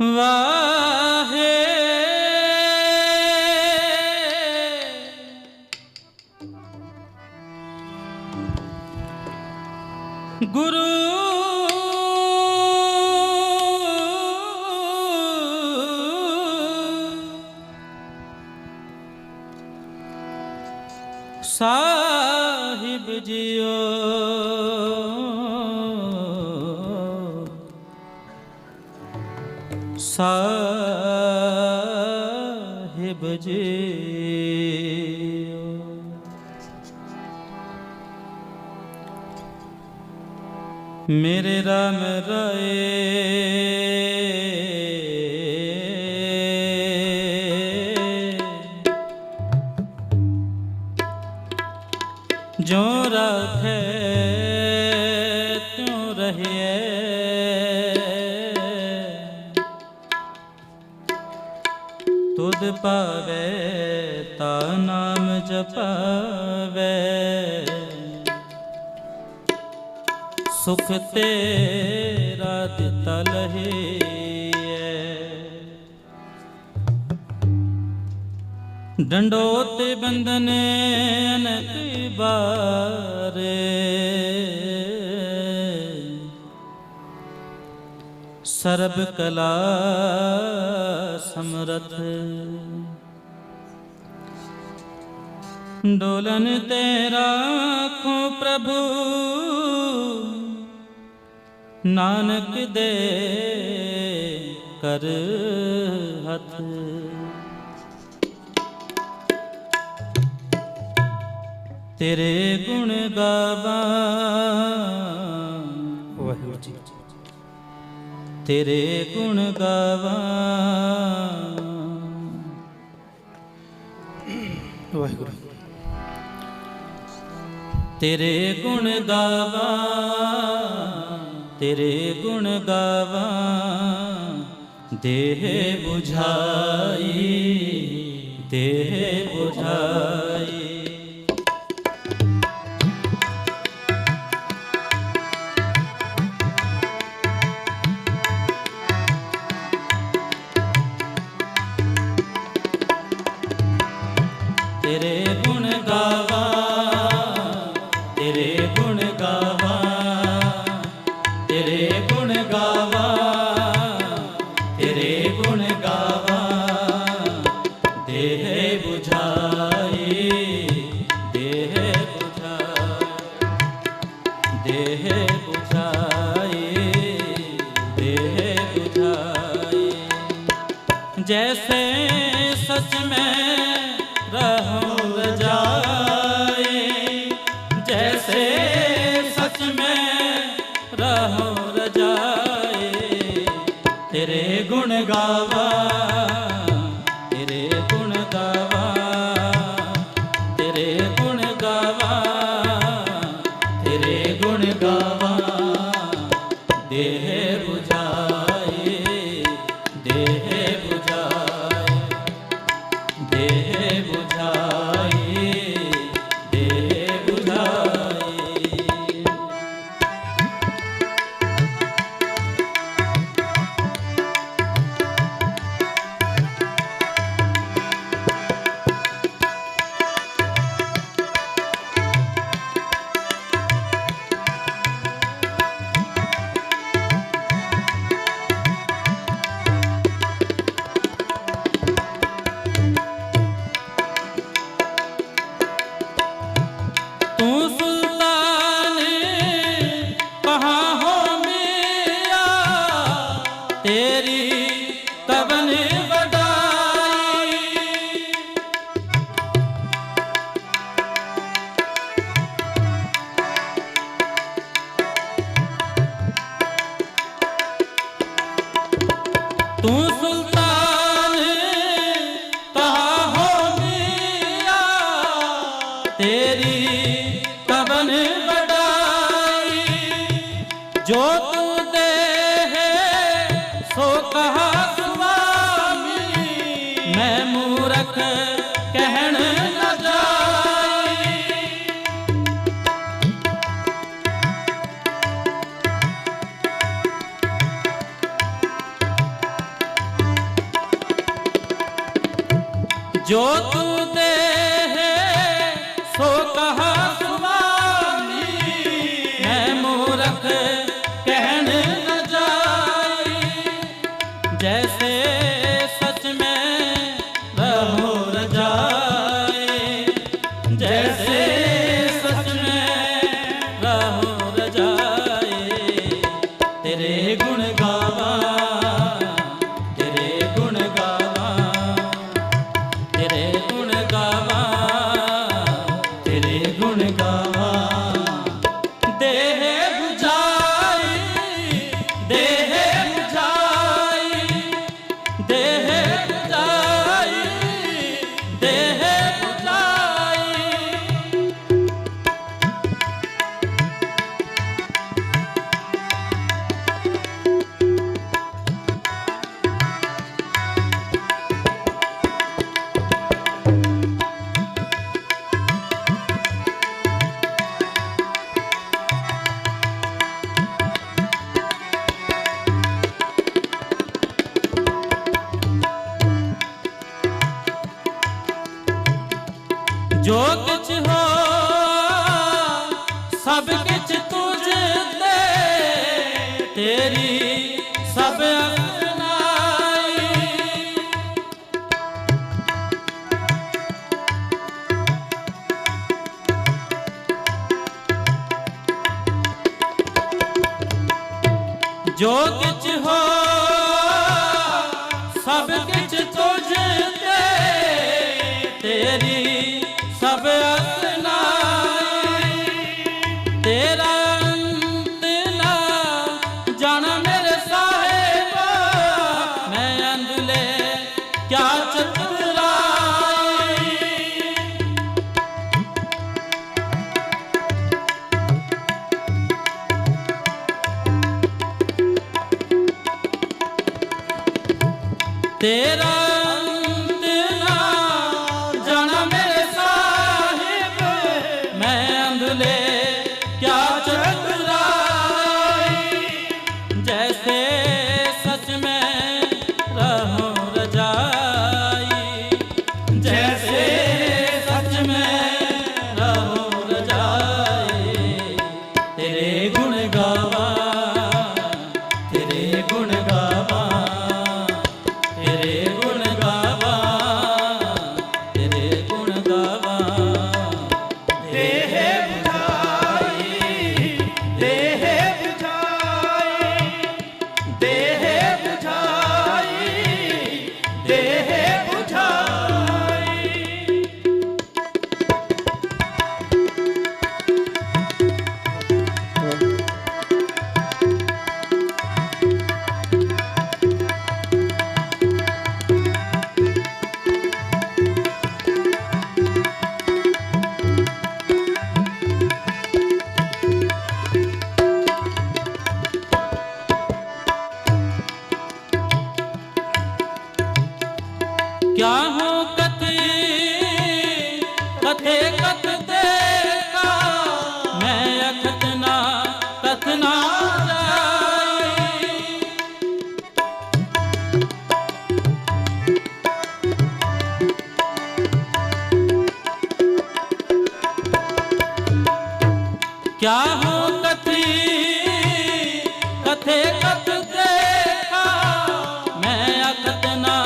ਵਾਹੇ Guru Sahib JIO ਮੇਰੇ ਰਾਮ ਰਾਏ। ਜੋ ਰਖੇ ਤਿਉ ਰਹੀਏ ਪਾਵੇ ਤਾ ਨਾਮ ਜਪਾਵੇ। ਸੁਖ ਤੇਰਾ ਦਿੱਤਾ ਲਹੀਏ ਡੰਡੋ ਤੇ ਬੰਦਨੇ ਅਨਕ ਬਾਰੇ। ਸਰਬ ਕਲਾ ਸਮਰਥ ਡੋਲਨ ਤੇ ਰਾਖੋ ਪ੍ਰਭੂ। ਨਾਨਕ ਦੇ ਕਰ ਹੱਥ। ਤੇਰੇ ਗੁਣ ਗਾਵਾਂ। ਵਾਹਿਗੁਰੂ ਜੀ। ਤੇਰੇ ਗੁਣ ਗਾਵਾਂ। ਤੇਰੇ ਗੁਣ ਗਾਵਾਂ ਤੇਰੇ ਗੁਣ ਗਾਵਾਂ ਦੇਹ 부ਝਾਈ ਦੇਹ 부ਝਾਈ ਗੁਣ ਗਾਵਾਂ ਤੇਰੇ ਗੁਣ ਗਾਵਾਂ ਦੇਹ 부ਝਾਈ ਦੇਹ જો તું ਜੋ ਕਿਛ ਹੋ ਸਭ ਕਿਛ ਤੁਝ ਤੇਰੀ ਸਭ ਹੋ ਸਭ ਕਿਛ ਤੁਝ तेरा ਕਥੇ ਕਤ ਤੇ ਕਾ ਮੈਂ ਅਖਤ ਨਾ, ਤਤ ਨਾ ਕਿਆ ਹੋ ਕਥੀ? ਕਥੇ ਕਤ ਤੇ ਕਾ ਮੈਂ ਅਖਤ ਨਾ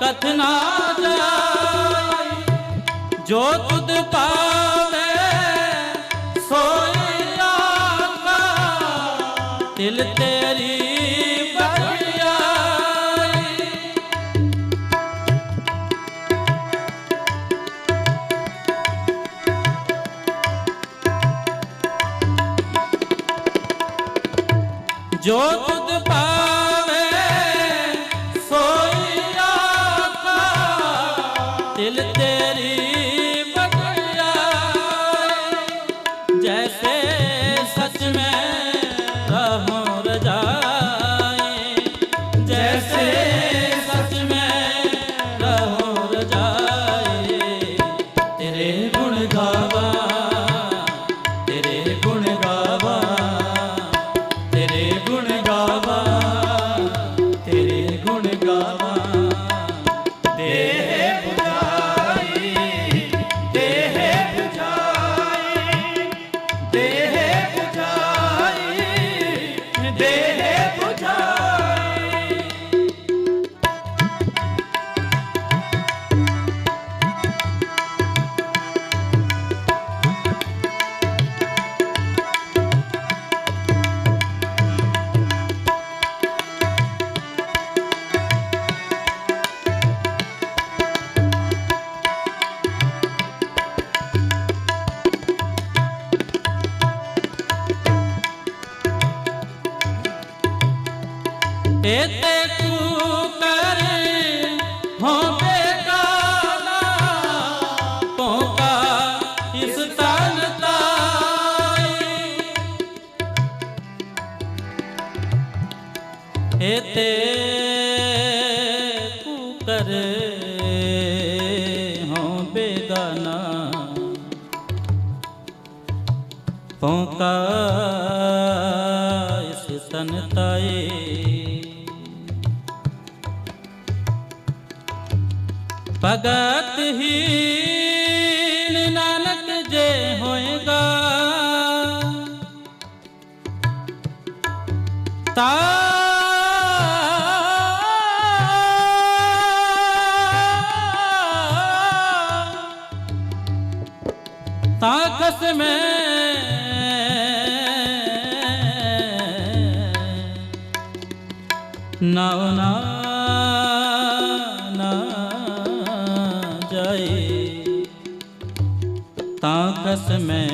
ਕਥ ਨਾ ਜਾਏ ਜੋ ਤੁਧ ਪਾਵੇ ਸੋਈ ਆਕਾ ਤਿਲ ਤੇਰੀ ਜੋ ਤੇ ਤੂੰ ਕਰੇ ਹਉ ਬੇਦਾਨਾ। ਪੌਂਕਾ ਭਗਤ ਹੀ ਨਾਨਕ ਜੇ ਹੋਏਗਾ ਤਾ ਮੈਂ। ਨਾਉ ਨਾ ਨਾ ਜਾਏ। ਤਾਂ ਕਸਮੈ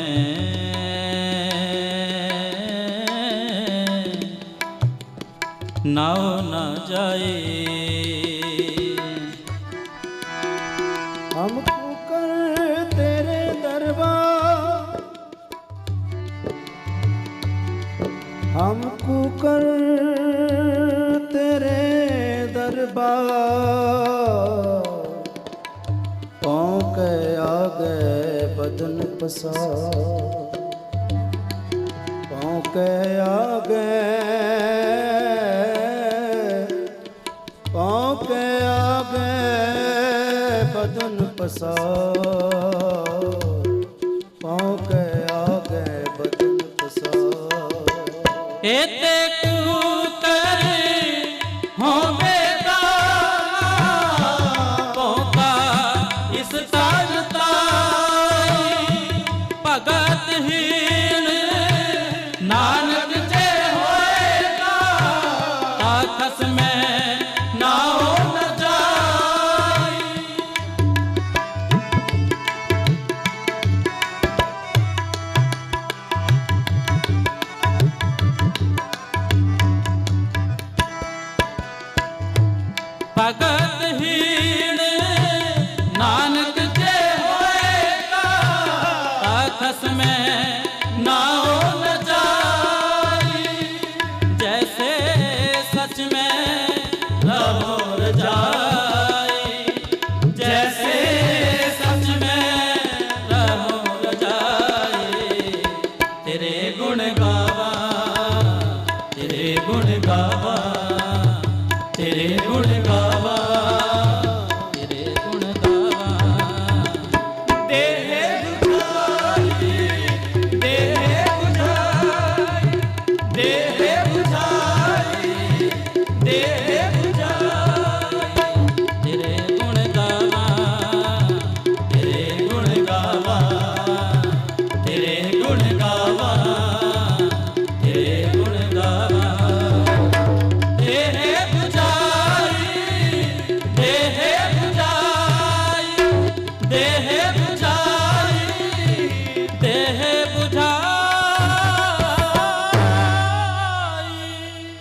ਨਾਉ ਨਾ ਸ਼ੁਕਰ ਤੇਰੇ ਦਰਬਾਰ। ਪੌਂਕੇ ਆ ਗਏ ਬਦਨ ਪਸਾਰ। ਪੌਂਕੇ ਆ ਗਏ ਪੌਂਕੇ ਆ ਗਏ ਬਦਨ ਪਸਾਰ। ਏਤੇ ਕੂਤਰ